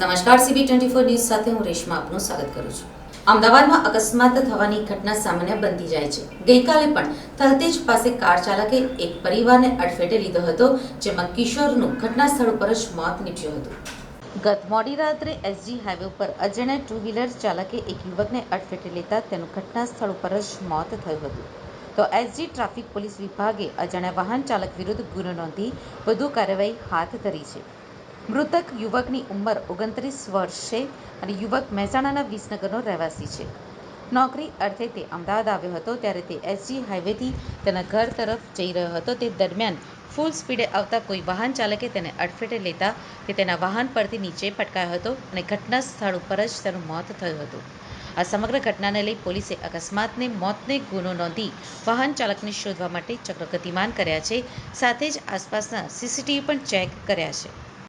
નમસ્કાર CB twenty four news સાથે હું રેશમા આપનું સ્વાગત કરું છું. અમદાવાદમાં અકસ્માત થવાની ઘટના સામાન્ય બનતી જાય છે. ગઈકાલે પણ થલતેજ પાસે કાર ચાલકે એક પરિવારને અડફેટે લીધો હતો, જેમાં કિશોરનું ઘટના સ્થળ પર જ મોત નીપજ્યું હતું. ગત મોડી રાત્રે એસજી હાઈવે ઉપર અજાણ્યા ટુ વ્હીલર ચાલકે એક યુવકને અડફેટે લેતા તેનું ઘટના સ્થળ ઉપર જ મોત થયું હતું. તો એસજી ટ્રાફિક પોલીસ વિભાગે અજાણ્યા વાહન ચાલક વિરુદ્ધ ગુનો નોંધી વધુ કાર્યવાહી હાથ ધરી છે. મૃતક યુવકની ઉંમર ઓગણત્રીસ વર્ષ છે અને યુવક મહેસાણાના વિસનગરનો રહેવાસી છે. નોકરી અર્થે તે અમદાવાદ આવ્યો હતો ત્યારે તે એસજી હાઈવેથી તેના ઘર તરફ જઈ રહ્યો હતો. તે દરમિયાન ફૂલ સ્પીડે આવતા કોઈ વાહન ચાલકે તેને અડફેટે લેતા તે તેના વાહન પરથી નીચે પટકાયો હતો અને ઘટના સ્થળ ઉપર જ તેનું મોત થયું હતું. આ સમગ્ર ઘટનાને લઈ પોલીસે અકસ્માતને, મોતને ગુનો નોંધી વાહન ચાલકને શોધવા માટે ચક્ર ગતિમાન કર્યા છે. સાથે જ આસપાસના સીસીટીવી પણ ચેક કર્યા છે.